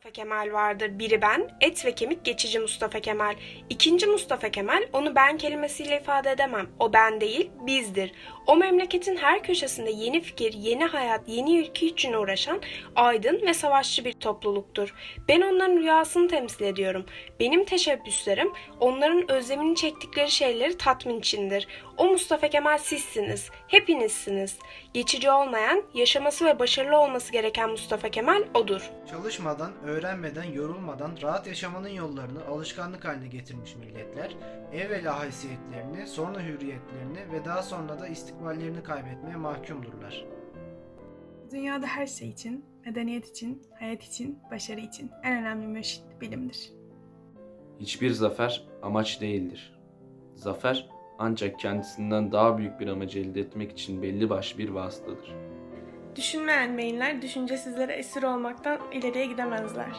Mustafa Kemal vardır. Biri ben, et ve kemik geçici Mustafa Kemal. İkinci Mustafa Kemal, onu ben kelimesiyle ifade edemem. O ben değil, bizdir. O memleketin her köşesinde yeni fikir, yeni hayat, yeni ülke için uğraşan aydın ve savaşçı bir topluluktur. Ben onların rüyasını temsil ediyorum. Benim teşebbüslerim onların özlemini çektikleri şeyleri tatmin içindir. O Mustafa Kemal sizsiniz, hepinizsiniz. Geçici olmayan, yaşaması ve başarılı olması gereken Mustafa Kemal odur. Çalışmadan, öğrenmeden, yorulmadan rahat yaşamanın yollarını alışkanlık haline getirmiş milletler, evvela haysiyetlerini, sonra hürriyetlerini ve daha sonra da istikballerini kaybetmeye mahkumdurlar. Dünyada her şey için, medeniyet için, hayat için, başarı için en önemli mürşit bilimdir. Hiçbir zafer amaç değildir. Zafer ancak kendisinden daha büyük bir amacı elde etmek için belli başlı bir vasıtadır. Düşünmeyen beyinler düşüncesizlere esir olmaktan ileriye gidemezler.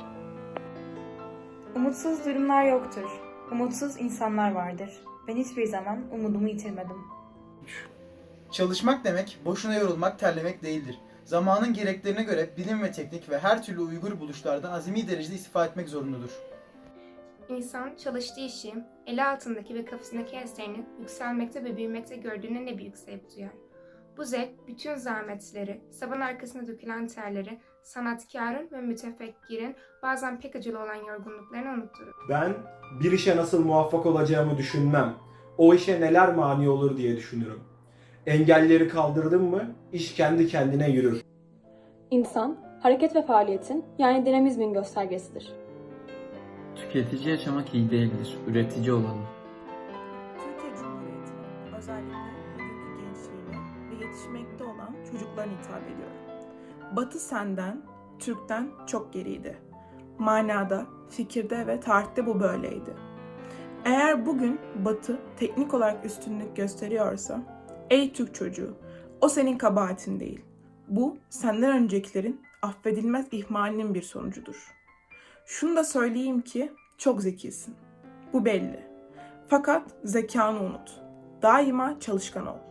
Umutsuz durumlar yoktur. Umutsuz insanlar vardır. Ben hiçbir zaman umudumu yitirmedim. Çalışmak demek, boşuna yorulmak, terlemek değildir. Zamanın gereklerine göre bilim ve teknik ve her türlü uygur buluşlardan azami derecede istifade etmek zorundadır. İnsan çalıştığı işi, eli altındaki ve kafasındaki eserini yükselmekte ve büyümekte gördüğüne ne büyük zevk duyar. Bu zevk bütün zahmetleri, saban arkasına dökülen terleri, sanatkarın ve mütefekkirin bazen pek acılı olan yorgunluklarını unutturur. Ben bir işe nasıl muvaffak olacağımı düşünmem. O işe neler mani olur diye düşünürüm. Engelleri kaldırdım mı iş kendi kendine yürür. İnsan, hareket ve faaliyetin yani dinamizmin göstergesidir. Tüketici yaşamak iyi değildir, üretici olalım. Türkiye Cumhuriyeti özellikle bugünkü gençliğine ve yetişmekte olan çocuklarına hitap ediyor. Batı senden, Türk'ten çok geriydi. Manada, fikirde ve tarihte bu böyleydi. Eğer bugün Batı teknik olarak üstünlük gösteriyorsa, ey Türk çocuğu, o senin kabahatin değil. Bu senden öncekilerin affedilmez ihmalinin bir sonucudur. Şunu da söyleyeyim ki çok zekisin. Bu belli. Fakat zekanı unut. Daima çalışkan ol.